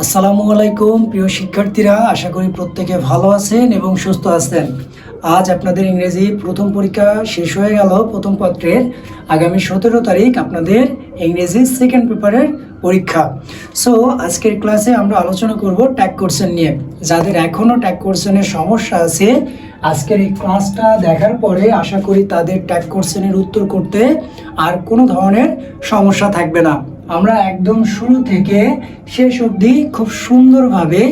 আসসালামু আলাইকুম, প্রিয় শিক্ষার্থীরা, আশা করি প্রত্যেকে ভালো আছেন এবং সুস্থ আছেন। আজ আপনাদের ইংরেজি প্রথম পরীক্ষা শেষ হয়ে গেল প্রথম পত্রের। আগামী সতেরো তারিখ আপনাদের ইংরেজি সেকেন্ড পেপারের পরীক্ষা। সো আজকের ক্লাসে আমরা আলোচনা করব ট্যাগ কোর্সেন নিয়ে। যাদের এখনও ট্যাগ কোর্সেনের সমস্যা আছে, আজকের এই ক্লাসটা দেখার পরে আশা করি তাদের ট্যাগ কোর্সেনের উত্তর করতে আর কোনো ধরনের সমস্যা থাকবে না। আমরা একদম শুরু থেকে শেষ অবধি খুব সুন্দরভাবে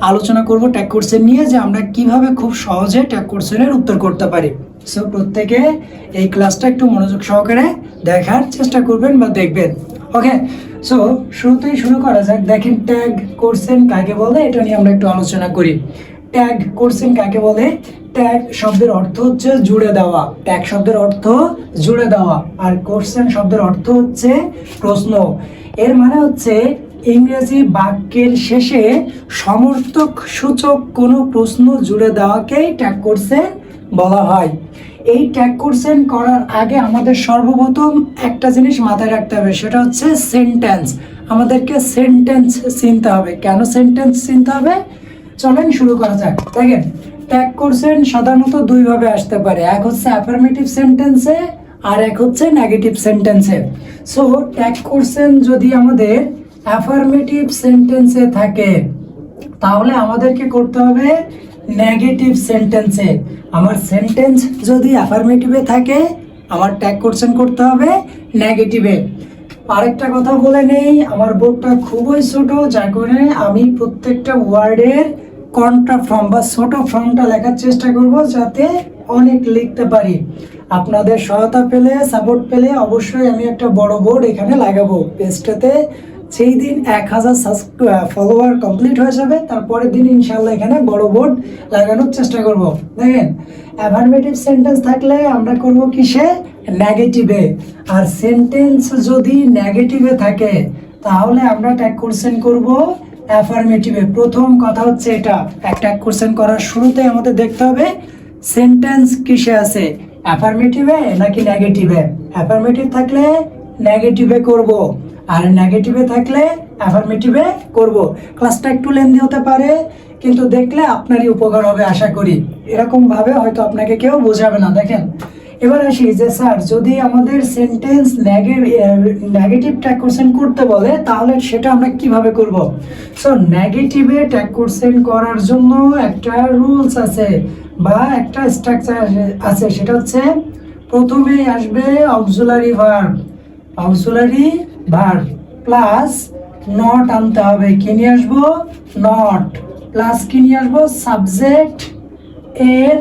আলোচনা করব ট্যাগ কোর্সেন নিয়ে যে আমরা কীভাবে খুব সহজে ট্যাগ কোর্সেনের উত্তর করতে পারি। সো প্রত্যেকে এই ক্লাসটা একটু মনোযোগ সহকারে দেখার চেষ্টা করবেন বা দেখবেন। ওকে সো শুরুতেই শুরু করা যাক। দেখেন ট্যাগ কোর্সেন কাকে বলে? এটা নিয়ে আমরা একটু আলোচনা করি। ট্যাগ কোর্সেন কাকে বলে? ট্যাগ শব্দের অর্থ হচ্ছে জুড়ে দেওয়া ট্যাগ শব্দের অর্থ জুড়ে দেওয়া, আর কোর্সেন শব্দের অর্থ হচ্ছে প্রশ্ন। এর মানে হচ্ছে ইংরেজি বাক্যের শেষে সমর্থক সূচক কোনো প্রশ্ন জুড়ে দেওয়াকেই ট্যাগ কোর্সেন বলা হয়। এই ট্যাগ কোর্সেন করার আগে আমাদের সর্বপ্রথম একটা জিনিস মাথায় রাখতে হবে, সেটা হচ্ছে সেন্টেন্স আমাদেরকে সেন্টেন্স চিনতে হবে। কেন সেন্টেন্স চিনতে হবে? চলেন শুরু করা যাক। দেখেন ট্যাগ কোর্সেন সাধারণত দুইভাবে আসতে পারে। এক হচ্ছে অ্যাফার্মেটিভ সেন্টেন্সে আর এক হচ্ছে নেগেটিভ সেন্টেন্সে সো ট্যাগ কোর্সেন যদি আমাদের অ্যাফার্মেটিভ সেন্টেন্সে থাকে, তাহলে আমাদেরকে করতে হবে নেগেটিভ সেন্টেন্সে আমার সেন্টেন্স যদি অ্যাফার্মেটিভে থাকে, আমার ট্যাগ কোর্সেন করতে হবে নেগেটিভে আরেকটা কথা বলে নেই, আমার বোর্ডটা খুবই ছোট, যার করে আমি প্রত্যেকটা ওয়ার্ডের কন্ট্রা ফর্ম বা ছোট ফর্মটা লেখার চেষ্টা করব যাতে অনেক লিখতে পারি। আপনাদের সহায়তা পেলে সাপোর্ট পেলে অবশ্যই আমি একটা বড় বোর্ড এখানে লাগাবো। পেজটাতে সেই দিন এক হাজার ফলোয়ার কমপ্লিট হয়ে যাবে, তারপরের দিন ইনশাল্লাহ এখানে বড় বোর্ড লাগানোর চেষ্টা করব। দেখেন অ্যাফার্মেটিভ সেন্টেন্স থাকলে আমরা করব কিসে? নেগেটিভে আর সেন্টেন্স যদি নেগেটিভে থাকে, তাহলে আমরা ট্যাগ কোশ্চেন করব অ্যাফার্মেটিভে প্রথম কথা হচ্ছে এটা, একটা কোশ্চেন করার শুরুতে আমাদের দেখতে হবে সেন্টেন্স কিসে আছে? অ্যাফার্মেটিভে নাকি নেগেটিভে অ্যাফার্মেটিভ থাকলে নেগেটিভে করব, আর নেগেটিভে থাকলে অ্যাফার্মেটিভে করব। ক্লাসটা একটু লেন্দি হতে পারে, কিন্তু দেখলে আপনারই উপকার হবে, আশা করি। এরকম ভাবে হয়তো আপনাকে কেউ বোঝাবে না, দেখেন। এবার আসি, যে স্যার, যদি আমাদের সেন্টেন্স নেগেটিভ ট্যাগ কোশ্চেন করতে বলে, তাহলে সেটা আমরা কীভাবে করব? সো নেগেটিভে ট্যাগ কোশ্চেন করার জন্য একটা রুলস আছে, বা একটা স্ট্রাকচার আছে সেটা হচ্ছে প্রথমেই আসবে auxiliary verb auxiliary verb plus not আনতে হবে। কি নিয়ে আসব? নট প্লাস কি নিয়ে আসব? সাবজেক্ট এর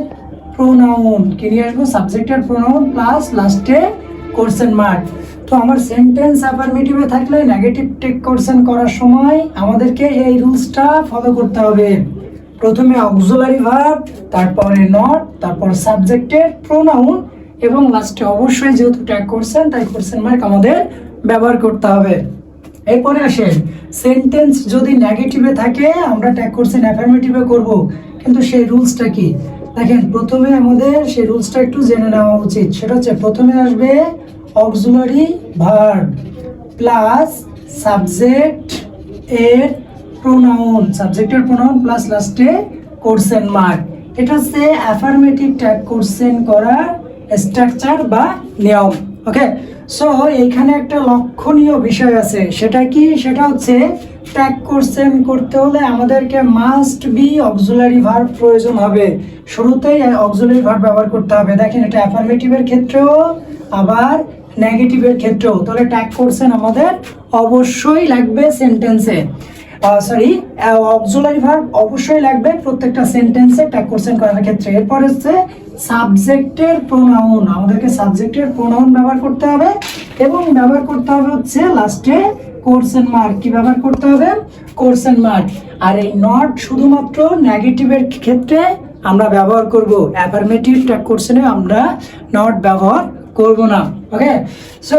প্রোনাউন কি নিয়ে আসব সাবজেক্টের প্রোনাউন প্লাস লাস্টে কোশ্চেন মার্ক তো আমার সেন্টেন্স অ্যাফার্মেটিভে থাকলে নেগেটিভ টেক কোশ্চেন করার সময় আমাদেরকে এই রুলসটা ফলো করতে হবে। প্রথমে অক্সুলারি ভার্ব তারপরে নট তারপর সাবজেক্টের প্রোনাউন এবং লাস্টে অবশ্যই যেহেতু ট্যাগ করছেন তাই কোশ্চেন মার্ক আমাদের ব্যবহার করতে হবে। এরপরে আসেন সেন্টেন্স যদি নেগেটিভে থাকে, আমরা ট্যাগ করছেন অ্যাফার্মেটিভে করব। কিন্তু সেই রুলসটা কি? দেখেন, প্রথমে আমাদের সেই রুলসটা একটু জেনে নেওয়া উচিত। সেটা হচ্ছে, প্রথমে আসবে অক্সুলারি ভার্ব প্লাস সাবজেক্ট এর প্রোনাউন সাবজেক্টের প্রোনাউন প্লাস লাস্টে কোর্সেন মার্ক এটা হচ্ছে অ্যাফার্মেটিভ ট্যাগ কোর্সেন করার স্ট্রাকচার বা নিয়ম। ওকে সো এইখানে একটা লক্ষণীয় বিষয় আছে। সেটা কি? সেটা হচ্ছে ট্যাগ করছেন করতে হলে আমাদেরকে মাস্ট বি অক্সুলারি ভার্ব প্রয়োজন হবে। শুরুতেই অক্সুলারি ভার্ব ব্যবহার করতে হবে। দেখেন এটা অ্যাফার্মেটিভের ক্ষেত্রেও, আবার নেগেটিভের ক্ষেত্রেও। তাহলে ট্যাগ করছেন আমাদের অবশ্যই লাগবে সেন্টেন্সে সরি অক্সুলারি ভার্ব অবশ্যই লাগবে। প্রত্যেকটা সেন্টেন্সে ট্যাগ কোশ্চেন করার ক্ষেত্রে। এরপর হচ্ছে সাবজেক্টের প্রোনাউন আমাদেরকে সাবজেক্টের প্রোনাউন ব্যবহার করতে হবে এবং ব্যবহার করতে হবে হচ্ছে লাস্টে কোর্সেন মার্ক কি ব্যবহার করতে হবে? কোর্সেন মার্ক আর এই নট শুধুমাত্র নেগেটিভের ক্ষেত্রে আমরা ব্যবহার করব। অ্যাফার্মেটিভ ট্যাগ কোশ্চেনে আমরা নট ব্যবহার করব না। ওকে সো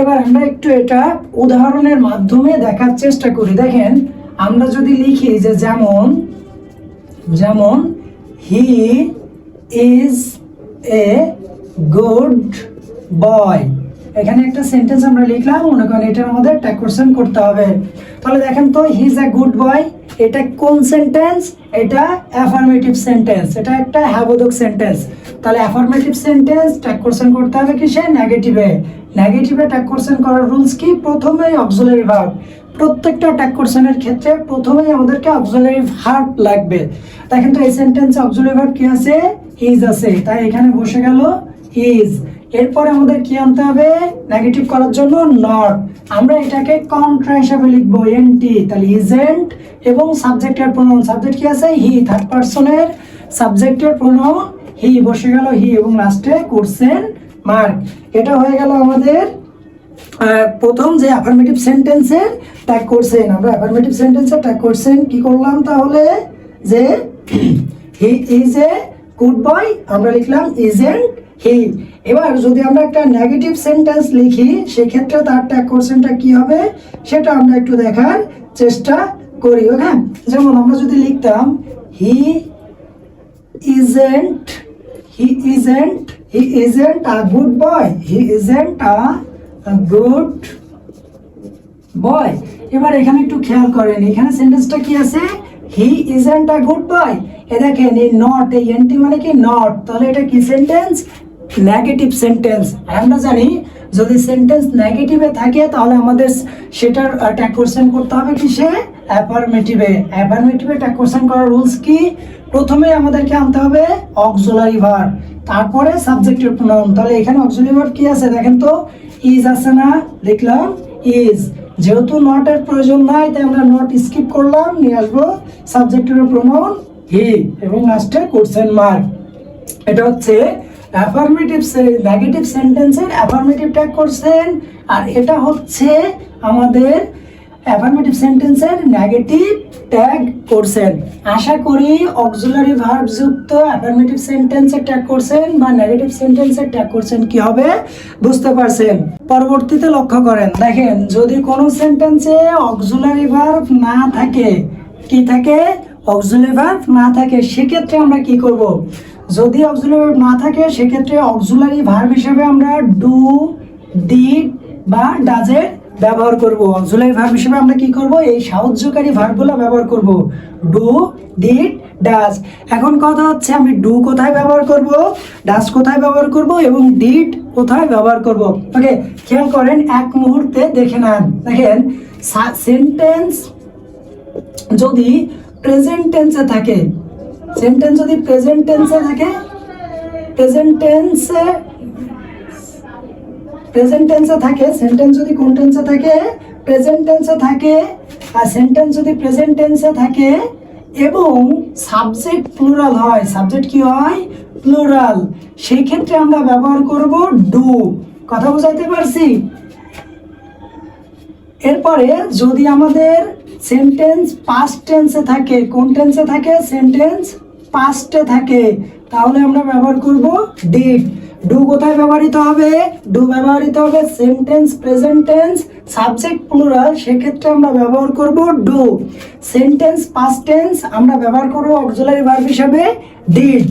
এবার আমরা একটু এটা উদাহরণের মাধ্যমে দেখার চেষ্টা করি। দেখেন আমরা যদি লিখি যে যেমন যেমন he is a good boy এখানে একটা সেন্টেন্স আমরা লিখলাম, মনে করেন এটা আমাদের ট্যাগ কোশ্চেন করতে হবে। তাহলে দেখেন তো he is a good boy এটা কোন সেন্টেন্স এটা অ্যাফার্মেটিভ সেন্টেন্স এটা একটা হ্যাবোধক সেন্টেন্স তাহলে অ্যাফার্মেটিভ সেন্টেন্স ট্যাগ কোশ্চেন করতে হবে কিসে? নেগেটিভে নেগেটিভে ট্যাগ কোশ্চেন করার রুলস কি? প্রথমেই অক্সিলারি ভার্ব প্রত্যেকটা ট্যাগ কোশ্চেনের ক্ষেত্রে প্রথমেই আমাদেরকে অক্সিলারি ভার্ব লাগবে। দেখেন তো এই সেন্টেন্সে অক্সিলারি ভার্ব কি আছে? ইজ আছে। তাই এখানে বসে গেল ইজ এরপরে আমাদের কি আনতে হবে? নেগেটিভ করার জন্য নট আমরা এটাকে কন্ট্রা হিসাবে লিখব এনটি তাহলে ইজেন্ট এবং সাবজেক্টের প্রোনাউন সাবজেক্ট কি আছে? হি থার্ড পার্সনের সাবজেক্টের প্রোনাউন হি বসে গেল হি এবং লাস্টে করছেন মার্ক এটা হয়ে গেল আমাদের প্রথম যে অ্যাফার্মেটিভ সেন্টেন্সের ট্যাগ করছেন আমরা অ্যাফার্মেটিভ সেন্টেন্সে ট্যাগ করছেন কি করলাম তাহলে? যে he is a good boy আমরা লিখলাম ইজ ইজেন্ট হি এবার যদি আমরা একটা নেগেটিভ সেন্টেন্স লিখি সেক্ষেত্রে তার ট্যাগ কোশ্চেনটা কি হবে? সেটা আমরা একটু দেখার চেষ্টা করি ওকে যেমন আমরা যদি লিখতাম হি isn't he isn't he isn't a good boy he isn't a, a বয় এবার এখানে একটু খেয়াল করেন, এখানে সেন্টেন্সটা কি আছে? হি ইজেন্ট আ গুড বয় এ দেখেন, এই নট এই এনটি মানে কি? নট তাহলে এটা কি সেন্টেন্স নেগেটিভ সেন্টেন্স আমরা জানি যদি সেন্টেন্স নেগেটিভে থাকে, তাহলে আমাদের সেটার ট্যাগ কোশ্চেন করতে হবে কিসে? অ্যাফার্মেটিভে অ্যাফার্মেটিভে ট্যাগ কোশ্চেন করার রুলস কি? প্রথমে আমাদেরকে আনতে হবে অক্সুলারি ভার তারপরে সাবজেক্টের প্রোনাউন তাহলে এখানে অক্সুলারি ভার কি আছে? দেখেন তো ইজ আছে না? লিখলাম ইজ যেহেতু নট এর প্রয়োজন নাই, তাই আমরা নট স্কিপ করলাম, নিয়ে আসব সাবজেক্টের প্রোনাউন হি এবং লাস্টে কোশ্চেন মার্ক এটা হচ্ছে অ্যাফার্মেটিভ নেগেটিভ সেন্টেন্সের অ্যাফার্মেটিভ ট্যাগ করছেন। আর এটা হচ্ছে আমাদের অ্যাফার্মেটিভ সেন্টেন্সের নেগেটিভ ট্যাগ করছেন। আশা করি অক্সিলারি ভার্ব যুক্ত অ্যাফার্মেটিভ সেন্টেন্সের ট্যাগ করছেন বা নেগেটিভ সেন্টেন্সের ট্যাগ করছেন কি হবে? বুঝতে পারছেন। পরবর্তীতে লক্ষ্য করেন। দেখেন, যদি কোনো সেন্টেন্সে অক্সিলারি ভার্ব না থাকে, কি থাকে? অক্সিলারি ভার্ব না থাকে, সেক্ষেত্রে আমরা কি করব? যদি অক্সিলারি না থাকে, সেক্ষেত্রে অক্সিলারি ভার্ব হিসেবে আমরা ডু ডিড বা ডাজের ব্যবহার করব। অক্সিলারি ভার্ব হিসেবে আমরা কি করব? এই সাহায্যকারী ভার্বগুলো ব্যবহার করব। ডু ডিড ডাজ এখন কথা হচ্ছে, আমি ডু কোথায় ব্যবহার করব? ডাজ কোথায় ব্যবহার করব? এবং ডিড কোথায় ব্যবহার করব? ওকে খেয়াল করেন, এক মুহূর্তে দেখে নেন। দেখেন সেন্টেন্স যদি প্রেজেন্ট টেন্সে থাকে সেন্টেন্স যদি প্রেজেন্ট টেন্সে থাকে প্রেজেন্ট টেন্সে প্রেজেন্ট টেন্সে থাকে সেন্টেন্স যদি কোন টেন্সে থাকে প্রেজেন্ট টেন্সে থাকে, আর সেন্টেন্স যদি প্রেজেন্ট টেন্সে থাকে, এবং সাবজেক্ট প্লুরাল হয় সাবজেক্ট কি হয়? প্লুরাল সেই ক্ষেত্রে আমরা ব্যবহার করব ডু কথা বুঝাইতে পারছি? এরপরে যদি আমাদের সেন্টেন্স পাস্ট টেন্সে থাকে। কোন টেন্সে থাকে? সেন্টেন্স পাস্টে থাকে। তাহলে আমরা ব্যবহার করব ডিড ডু কোথায় ব্যবহৃত হবে? ডু ব্যবহৃত হবে sentence present tense subject plural সেক্ষেত্রে আমরা ব্যবহার করব ডু। সেন্টেন্স পাস্ট টেন্স আমরা ব্যবহার করব অক্সিলারি ভার্ব হিসাবে ডিড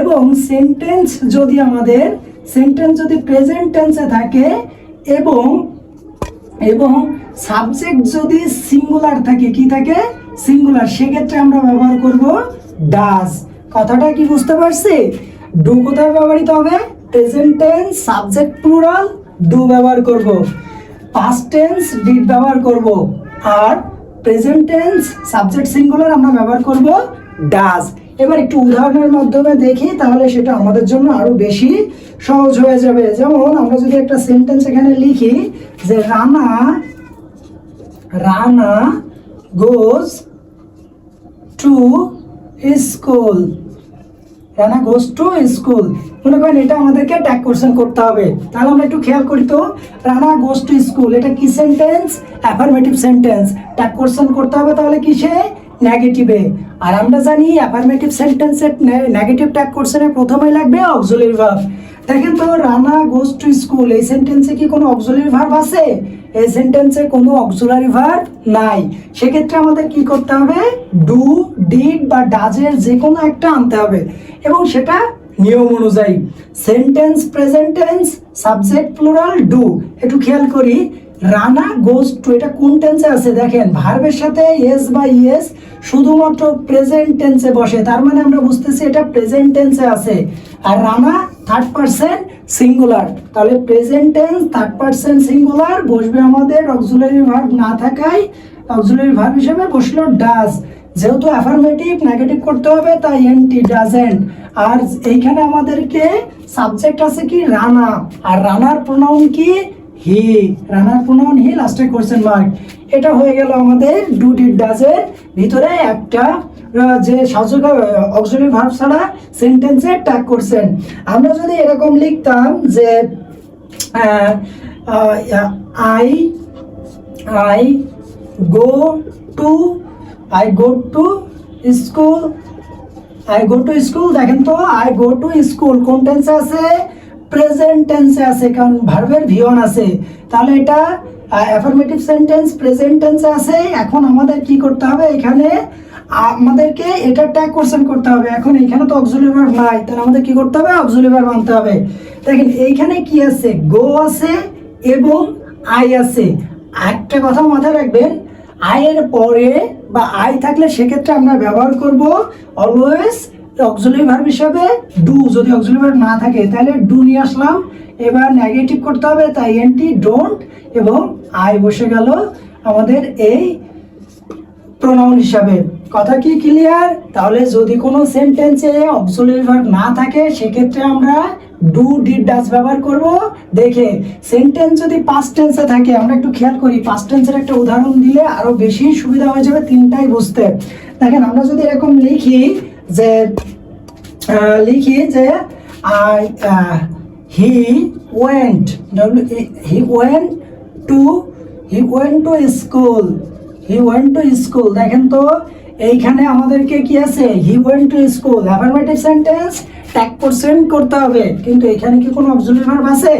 এবং সেন্টেন্স যদি আমাদের সেন্টেন্স যদি প্রেজেন্ট টেন্সে থাকে, এবং এবং সাবজেক্ট যদি সিঙ্গুলার থাকে, কি থাকে? সিঙ্গুলার সেক্ষেত্রে আমরা ব্যবহার করব ডাজ কথাটা কি বুঝতে পারছি? ডু কোথায় ব্যবহৃত হবে? Present tense subject plural do ব্যবহার করব। পাস্ট টেন্স ডিড ব্যবহার করব। আর প্রেজেন্ট টেন্স সাবজেক্ট সিঙ্গুলার আমরা ব্যবহার করব ডাজ এবার একটু উদাহরণের মাধ্যমে দেখি, তাহলে সেটা আমাদের জন্য আরও বেশি সহজ হয়ে যাবে। যেমন আমরা যদি একটা সেন্টেন্স এখানে লিখি যে, Rana Rana goes to school Rana goes to school মনে করেন এটা আমাদেরকে ট্যাগ কোশ্চেন করতে হবে। তাহলে আমরা একটু খেয়াল করি তো, রানা গোজ টু স্কুল এটা কি sentence affirmative sentence tag question করতে হবে তাহলে কিসে? নেগেটিভে আর আমরা জানি অ্যাফার্মেটিভ সেন্টেন্সের নেগেটিভ ট্যাগ কোশ্চেনে প্রথমেই লাগবে অক্সিলারি ভার্ব দেখেন তো, রানা গোজ টু স্কুল এই সেন্টেন্সে কি কোনো অক্সিলারি ভার্ব আছে? এই সেন্টেন্সে কোনো অক্সিলারি ভার্ব নাই। সেক্ষেত্রে আমাদের কি করতে হবে? ডু ডিড বা ডাজের যে কোনো একটা আনতে হবে। এবং সেটা নিয়ম অনুযায়ী। Sentence present tense subject plural do একটু খেয়াল করি। রানা গোজ টু এটা কোন টেন্সে আছে? দেখেন ভার্বের সাথে ইয়েস বা ইয়েস শুধুমাত্র প্রেজেন্ট টেন্সে বসে। তার মানে আমরা বুঝতেছি এটা প্রেজেন্ট টেন্সে আছে। আর রানা থার্ড পার্সেন্ট সিঙ্গুলার তাহলে present tense third person singular বসবে আমাদের অক্সিলারি ভার্ব না থাকায় অক্সিলারি ভার্ব হিসেবে বসল ডাজ যেহেতু অ্যাফার্মেটিভ নেগেটিভ করতে হবে, তাই এনটি ডাজেন্ট আর এইখানে আমাদেরকে সাবজেক্ট আছে কি? রানা। আর রানার প্রোনাউন কি? হি, রানার প্রোনাউন হি লাস্টে কোশ্চেন মার্ক এটা হয়ে গেল আমাদের ডু ডিড ডাজের ভিতরে একটা যে সাহায্য অক্সিলারি ভার্ব ছাড়া সেন্টেন্সে ট্যাগ করছেন। আমরা যদি এরকম লিখতাম যে I I go to, I go to school, I go to school, দেখেন তো, আই গো টু স্কুল, কোন টেন্সে আছে? প্রেজেন্ট টেন্সে আছে, কারণ ভার্বের ভিয়ন আছে। তাহলে এটা অ্যাফার্মেটিভ সেন্টেন্স প্রেজেন্ট টেন্সে আছে। এখন আমাদের কি করতে হবে? এখানে আমাদেরকে এটা ট্যাগ কোশ্চেন করতে হবে। এখন এখানে তো অক্সুলি ভার্ব নাই, তাহলে আমাদের কি করতে হবে? অক্সুলি ভার্ব আনতে হবে। দেখেন, এইখানে কি আছে? গো আছে এবং আই আছে। একটা কথা মাথায় রাখবেন আয়ের পরে বা আই থাকলে সেক্ষেত্রে আমরা ব্যবহার করব অলওয়েজ অক্সিলারি ভার্ব হিসাবে ডু যদি অক্সিলারি ভার্ব না থাকে, তাহলে ডু নিয়ে আসলাম। এবার নেগেটিভ করতে হবে, তাই এনটি ডোন্ট এবং আই বসে গেল আমাদের এই প্রোনাউন হিসাবে। কথা কি ক্লিয়ার তাহলে যদি কোনো সেন্টেন্সে অক্সিলারি না থাকে, সেক্ষেত্রে আমরা ডু ডিড ডাস ব্যবহার করব। দেখে সেন্টেন্স যদি পাস্ট টেন্সে থাকে, আমরা একটু খেয়াল করি পাস্ট টেন্সের একটা উদাহরণ দিলে আরও বেশি সুবিধা হয়ে যাবে তিনটাই বুঝতে। দেখেন, আমরা যদি এরকম লিখি যে লিখি যে I he went he went to he went to school he went to school দেখেন তো, এইখানে আমাদেরকে কি আছে? He went to school affirmative sentence tag percent করতে হবে। কিন্তু এখানে কি কোনো অবজুলি ভার্ব আছে?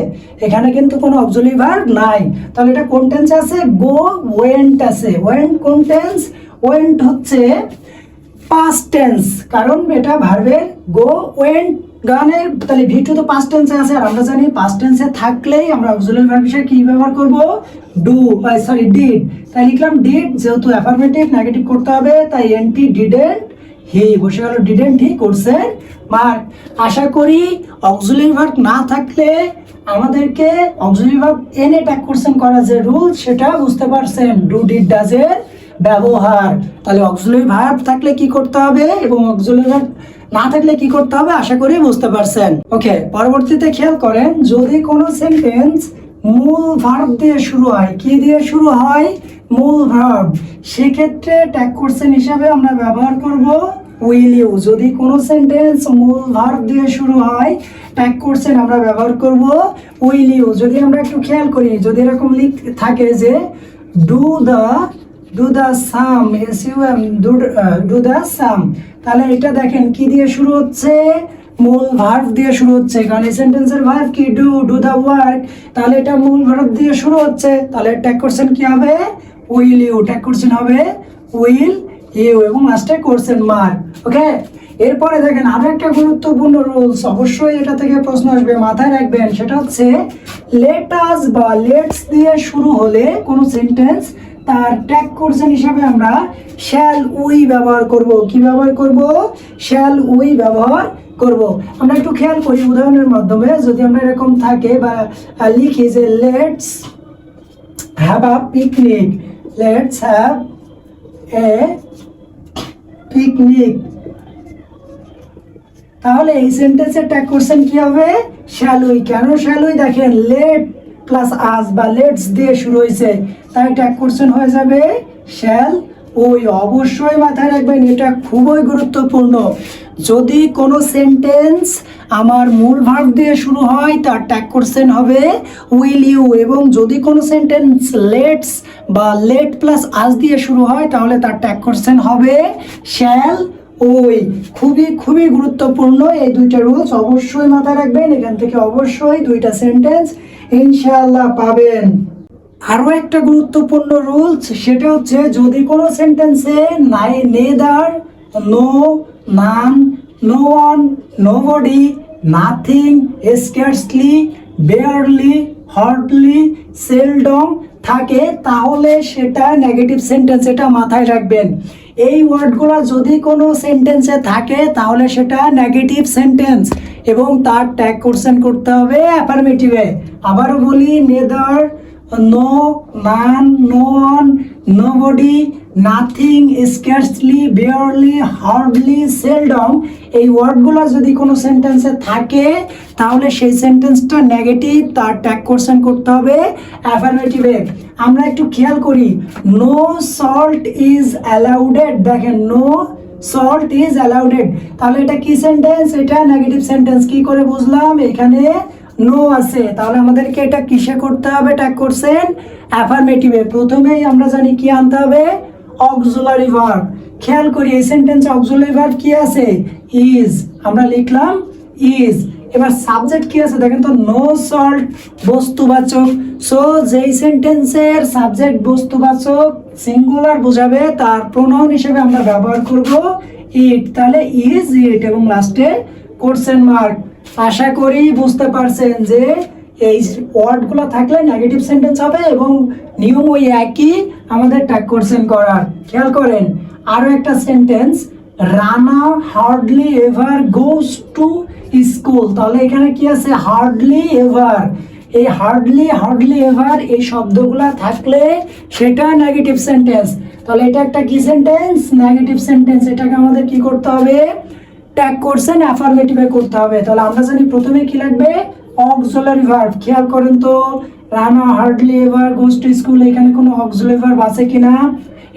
এখানে কিন্তু কোনো অবজুলি ভার্ব নাই। তাহলে এটা কোন টেন্স আছে? গো ওয়েন্ট আছে। ওয়েন্ট কোন টেন্স ওয়েন্ট হচ্ছে পাস্ট টেন্স কারণ এটা ভার্বের গো ওয়েন্ট গানের তাহলে ভি টু তো পাস্ট টেন্সে আছে, আর আমরা জানি পাস্ট টেন্সে থাকলেই আমরা অক্সিলারি ভার্ব হিসেবে কি ব্যবহার করব? ডু সরি ডিড তাই লিখলাম ডিড যেহেতু অ্যাফার্মেটিভ নেগেটিভ করতে হবে, তাই এনটি ডিডেন্ট হি বসে গেল ডিডেন্ট হি করছে মার্ক আশা করি অক্সিলারি ভার্ব না থাকলে আমাদেরকে অক্সিলারি ভার্ব এনে ট্যাগ করছেন করা যে রুল সেটা বুঝতে পারছেন ডু ডিড ডাজের ব্যবহার। তাহলে অক্সিলারি ভার্ব থাকলে কি করতে হবে এবং অক্সিলারি ভার্ব না থাকলে কি করতে হবে? আশা করি বুঝতে পারছেন। ওকে, পরবর্তীতে খেয়াল করেন, যদি কোনো সেন্টেন্স মূল ভার্ব দিয়ে শুরু হয়, কি দিয়ে শুরু হয়? মূল ভার্ব সেক্ষেত্রে ট্যাগ কোশ্চেন হিসাবে আমরা ব্যবহার করব উইল ইউ যদি কোনো সেন্টেন্স মূল ভার্ব দিয়ে শুরু হয় ট্যাগ কোর্সেন আমরা ব্যবহার করব উইল ইউ যদি আমরা একটু খেয়াল করি, যদি এরকম লিখ থাকে যে do the do the sum S U M do the sum তাহলে এটা দেখেন, কি দিয়ে শুরু হচ্ছে? মূল ভার্ব দিয়ে শুরু হচ্ছে। কারণ এই সেন্টেন্সের ভার্ব কি? ডু ডু দ্য ওয়ার্ক তাহলে এটা মূল ভার্ব দিয়ে শুরু হচ্ছে। তাহলে ট্যাগ করছেন কি হবে? উইল ইউ ট্যাগ করছেন হবে উইল ইউ এবং লাস্টে করছেন ওকে এরপরে দেখেন, আরও একটা গুরুত্বপূর্ণ রুলস অবশ্যই এটা থেকে প্রশ্ন আসবে, মাথায় রাখবেন। সেটা হচ্ছে লেটাস বা লেটস দিয়ে শুরু হলে কোনো সেন্টেন্স তার ট্যাগ কোর্সেন হিসাবে আমরা শ্যাল উই ব্যবহার করব। কি ব্যবহার করব? শ্যাল উই ব্যবহার করব। আমরা একটু খেয়াল করি উদাহরণের মাধ্যমে, যদি আমরা এরকম থাকে বা লিখি যে let's have a picnic let's have a picnic তাহলে এই সেন্টেন্সের ট্যাগ কোশ্চেন কি হবে? শ্যালুই কেন শ্যালুই দেখেন লেট প্লাস আস বা লেটস দিয়ে শুরু হয়েছে। তাই ট্যাগ কোশ্চেন হয়ে যাবে শ্যাল ওই অবশ্যই মাথায় রাখবেন, এটা খুবই গুরুত্বপূর্ণ। যদি কোনো সেন্টেন্স আমার মূল ভার্ব দিয়ে শুরু হয়, তার ট্যাগ কোশ্চেন হবে উইল ইউ এবং যদি কোনো সেন্টেন্স লেটস বা লেট প্লাস আস দিয়ে শুরু হয়, তাহলে তার ট্যাগ কোশ্চেন হবে শ্যাল ওই। খুবই খুবই গুরুত্বপূর্ণ এই দুইটা রুলস অবশ্যই মাথায় রাখবেন, এখান থেকে অবশ্যই দুইটা সেন্টেন্স ইনশাআল্লাহ পাবেন। আরও একটা গুরুত্বপূর্ণ রুলস সেটা হচ্ছে যদি কোনো সেন্টেন্সে নাই neither no none no one nobody nothing scarcely barely hardly seldom থাকে, তাহলে সেটা নেগেটিভ সেন্টেন্স এটা মাথায় রাখবেন। এই ওয়ার্ডগুলো যদি কোনো সেন্টেন্সে থাকে, তাহলে সেটা নেগেটিভ সেন্টেন্স এবং তার ট্যাগ কোশ্চেন করতে হবে অ্যাফার্মেটিভে আবারও বলি neither no none no one nobody nothing scarcely barely hardly seldom এই ওয়ার্ডগুলো যদি কোনো সেন্টেন্সে থাকে, তাহলে সেই সেন্টেন্সটা নেগেটিভ তার ট্যাগ কোশ্চেন করতে হবে অ্যাফার্মেটিভে আমরা একটু খেয়াল করি নো সল্ট ইজ অ্যালাউডেড দেখেন নো সল্ট ইজ অ্যালাউডেড তাহলে এটা কি সেন্টেন্স এটা নেগেটিভ সেন্টেন্স কি করে বুঝলাম? এখানে নো আছে। তাহলে আমাদেরকে এটা কিসে করতে হবে? ট্যাগ করছেন অ্যাফার্মেটিভে প্রথমেই আমরা জানি কি আনতে হবে? অক্সুলারি ভার্ব খেয়াল করি, এই সেন্টেন্সে অক্সুলারি ভার্ব কি আছে? ইজ আমরা লিখলাম ইজ এবার সাবজেক্ট কি আছে? দেখেন তো নো সল্ট বস্তুবাচক। সো যেই সেন্টেন্সের সাবজেক্ট বস্তুবাচক সিঙ্গুলার বোঝাবে, তার প্রোনাউন হিসেবে আমরা ব্যবহার করব ইট তাহলে ইজ ইট এবং লাস্টে কোশ্চেন মার্ক আশা করি বুঝতে পারছেন যে এই ওয়ার্ডগুলো থাকলে নেগেটিভ সেন্টেন্স হবে এবং নিয়ম ওই একই আমাদের ট্যাগ কোশ্চেন করার। খেয়াল করেন আরও একটা sentence Rana hardly ever goes to school তাহলে এখানে কি আছে? হার্ডলি এভার এই হার্ডলি হার্ডলি এভার এই শব্দগুলা থাকলে সেটা নেগেটিভ সেন্টেন্স তাহলে এটা একটা কি সেন্টেন্স নেগেটিভ সেন্টেন্স এটাকে আমাদের কি করতে হবে? ট্যাগ করছেন অ্যাফার্মেটিভে করতে হবে। তাহলে আমরা জানি প্রথমে কি লাগবে? অক্সুলারি ভার্ব খেয়াল করেন তো। Rana hardly ever goes to school এখানে কোনো অক্সুলারি ভার্ব আছে কিনা?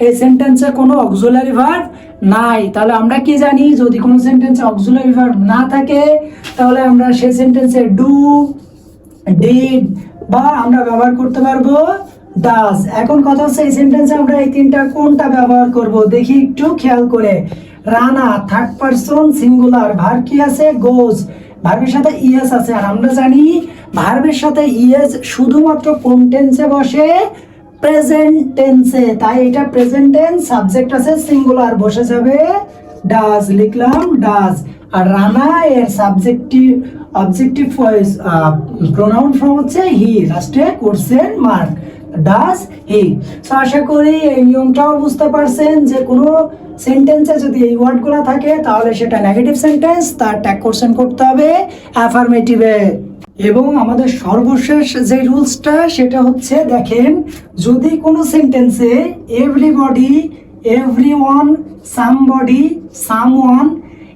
এই সেন্টেন্সে কোনো অক্সুলারি ভার্ব নাই। তাহলে আমরা কি জানি? যদি কোনো সেন্টেন্সে অক্সুলারি ভার্ব না থাকে, তাহলে আমরা সেই সেন্টেন্সে ডু ডিড বা আমরা ব্যবহার করতে পারব ডাজ এখন কথা হচ্ছে এই সেন্টেন্সে আমরা এই তিনটা কোনটা ব্যবহার করব? দেখি একটু খেয়াল করে। রানা থার্ড পারসন সিঙ্গুলার ভার কি আছে? গোজ ভার্বের সাথে ইএস আছে। আর আমরা জানি ভার্বের সাথে ইএস শুধুমাত্র কোন টেন্সে বসে? প্রেজেন্ট টেন্সে তাই এটা প্রেজেন্ট টেন্স সাবজেক্ট আছে সিঙ্গুলার বসে যাবে ডাজ লিখলাম ডাজ আর রানা এর সাবজেক্টিভ অবজেক্টিভ প্রোনাউন ফর্ম হচ্ছে হি লাস্টে question mark does he so আশা করি এই নিয়মটাও বুঝতে পারছেন যে কোনো সেন্টেন্সে যদি এই ওয়ার্ডগুলো থাকে, তাহলে সেটা নেগেটিভ সেন্টেন্স তার ট্যাগ কোশ্চেন করতে হবে অ্যাফার্মেটিভে এবং আমাদের সর্বশেষ যে রুলসটা সেটা হচ্ছে, দেখেন, যদি কোনো সেন্টেন্সে everybody every one somebody some one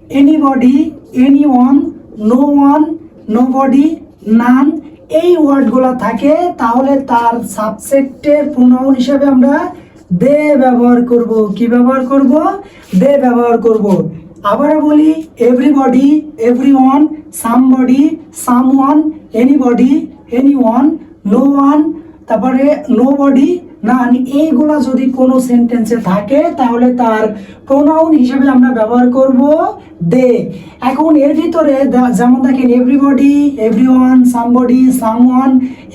anybody any one no one nobody none এই ওয়ার্ডগুলো থাকে, তাহলে তার সাবজেক্টের প্রোনাউন হিসাবে আমরা দে ব্যবহার করব। কি ব্যবহার করব? দে ব্যবহার করব। আবারও বলি everybody every one somebody some one anybody any one no one তারপরে নো বডি নান এইগুলা যদি কোনো সেন্টেন্সে থাকে, তাহলে তার প্রোনাউন হিসেবে আমরা ব্যবহার করব দে। এখন এর ভিতরে যেমন দেখেন everybody every one somebody someone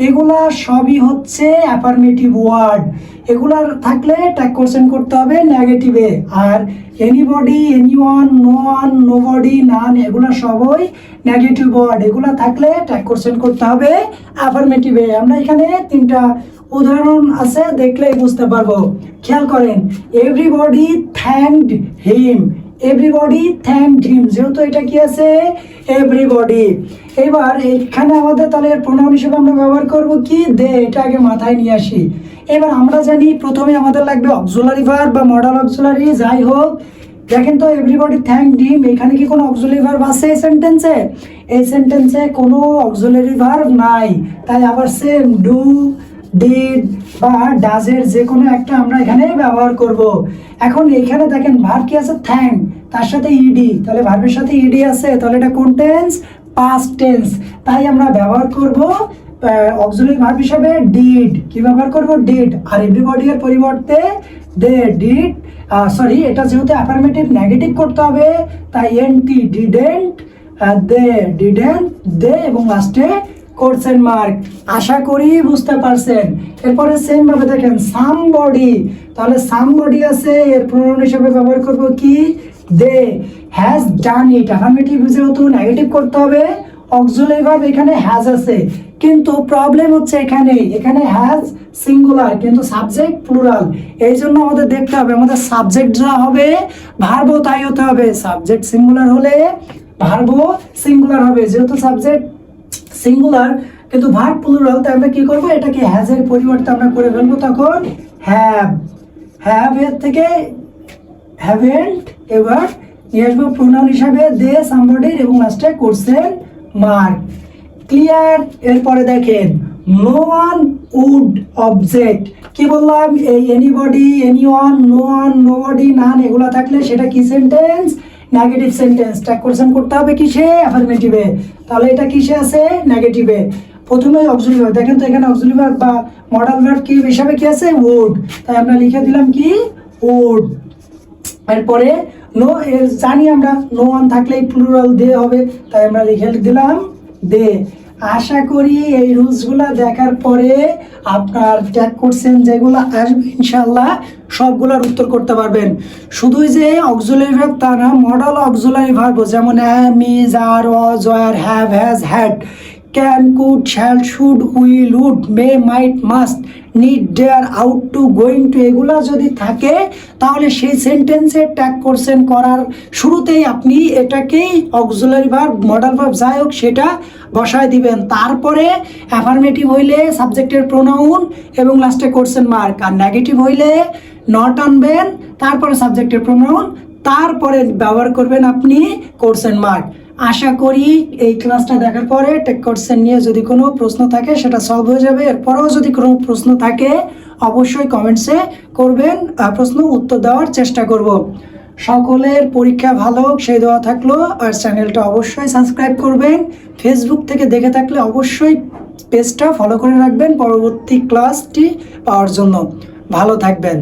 এগুলা সবই হচ্ছে অ্যাফার্মেটিভ ওয়ার্ড এগুলার থাকলে ট্যাগ কোশ্চেন করতে হবে নেগেটিভে আর anybody any one no one nobody none এগুলা সবই নেগেটিভ ওয়ার্ড এগুলা থাকলে ট্যাগ কোশ্চেন করতে হবে অ্যাফার্মেটিভে আমরা এখানে তিনটা উদাহরণ আছে, দেখলেই বুঝতে পারব। খেয়াল করেন everybody thanked him everybody thanked him যেহেতু এটা কি আছে? এভরিবডি এবার এখানে আমাদের তাহলে প্রোনাউন হিসেবে আমরা ব্যবহার করব কি? দে, এটা আগে মাথায় নিয়ে আসি। এবার আমরা জানি প্রথমে আমাদের লাগবে অক্সুলারি ভার্ব বা মডাল অক্সুলারি যাই হোক। দেখেন তো এভরিবডি থ্যাংক ডিম এখানে কি কোনো অক্সুলারি ভার্ব আছে এই সেন্টেন্সে এই সেন্টেন্সে কোনো অক্সুলারি ভার্ব নাই। তাই আবার সেম ডু ডিড বা ডাজের যে কোনো একটা আমরা এখানে ব্যবহার করব। এখন এখানে দেখেন ভার্ব কি আছে? থ্যাংক তার সাথে ইডি তাহলে ভার্বের সাথে ইডি আছে, তাহলে এটা কোন টেন্স? Past tense. তাই আমরা ব্যবহার করব অক্সিলারি ভার্ব হিসাবে ডিড। কি ব্যবহার করব? ডিড। আর এভরিবডি এর পরিবর্তে দে ডিড সরি এটা যেহেতু অ্যাফার্মেটিভ নেগেটিভ করতে হবে, তাই এনটি ডিডেন্ট দে ডিডেন্ট, দে এবং লাস্টে কোর্সেন মার্ক। আশা করি বুঝতে পারছেন। এরপরে সেম ভাবে দেখেন সামবডি তাহলে সামবডি আছে, এর প্রোনাউন হিসেবে ব্যবহার করব কি? They has done it affirmative যেহেতু নেগেটিভ করতে হবে। অক্সিলারি ভার্ব এখানে হ্যাজ আছে। কিন্তু প্রবলেম হচ্ছে এখানে। এখানে হ্যাজ সিঙ্গুলার কিন্তু সাবজেক্ট প্লুরাল এই জন্য আমাদের দেখতে হবে, আমাদের সাবজেক্ট যা হবে ভার্বও তাই হতে হবে। সাবজেক্ট সিঙ্গুলার হলে ভার্বও সিঙ্গুলার হবে। যেহেতু সাবজেক্ট সিঙ্গুলার কিন্তু ভার্ব প্লুরাল তাই আমরা কি করব? এটাকে হ্যাজের পরিবর্তে আমরা করে ফেলব তখন হ্যাভ হ্যাভ এর থেকে হ্যাভেন্ট এবার নিয়ে আসব প্রোনাউন হিসাবে দে সামবডির এবং লাস্টে কোর্সের মার্ক ক্লিয়ার এরপরে দেখেন নো ওয়ান উড অবজেক্ট কি বললাম? এই anybody any one no one nobody none এগুলো থাকলে সেটা কি সেন্টেন্স নেগেটিভ সেন্টেন্স ট্যাগ করতে হবে কিসে? অ্যাফার্মেটিভে তাহলে এটা কিসে আছে? নেগেটিভে প্রথমে অক্সিলারি ভার্ব দেখেন তো এখানে অক্সিলারি ভার্ব বা মডাল ভার্ব কি, হিসাবে কি আছে? উড তাই আমরা লিখে দিলাম কি? ওড এরপরে নো এর জানি আমরা নো ওয়ান থাকলেই প্লুরাল দে হবে, তাই আমরা লিখে দিলাম দে আশা করি এই রুলসগুলো দেখার পরে আপনার ট্যাগ করছেন যেগুলো আসবে ইনশাল্লাহ সবগুলোর উত্তর করতে পারবেন। শুধু যে অক্সুলারি ভার্ব তা না মডেল অক্সুলারি ভার্ব যেমন am is are was are have has had can could shall should will would may might must need dare ought to going to এগুলা যদি থাকে, তাহলে সেই সেন্টেন্সে ট্যাগ করছেন করার শুরুতেই আপনি এটাকেই অক্সুলারি ভার্ব মডাল ভার্ব যাই হোক সেটা বসায় দিবেন। তারপরে অ্যাফার্মেটিভ হইলে সাবজেক্টের প্রোনাউন এবং লাস্টে করছেন মার্ক আর নেগেটিভ হইলে নট আনবেন, তারপরে সাবজেক্টের প্রোনাউন তারপরে ব্যবহার করবেন আপনি করছেন মার্ক আশা করি এই ক্লাসটা দেখার পরে টেক কোর্সের নিয়ে যদি কোনো প্রশ্ন থাকে, সেটা সলভ হয়ে যাবে। এরপরেও যদি কোনো প্রশ্ন থাকে, অবশ্যই কমেন্টসে করবেন প্রশ্ন উত্তর দেওয়ার চেষ্টা করব। সকলের পরীক্ষা ভালো হোক, সেই দেওয়া থাকল। আর চ্যানেলটা অবশ্যই সাবস্ক্রাইব করবেন। ফেসবুক থেকে দেখে থাকলে অবশ্যই পেজটা ফলো করে রাখবেন। পরবর্তী ক্লাসটি পাওয়ার জন্য। ভালো থাকবেন।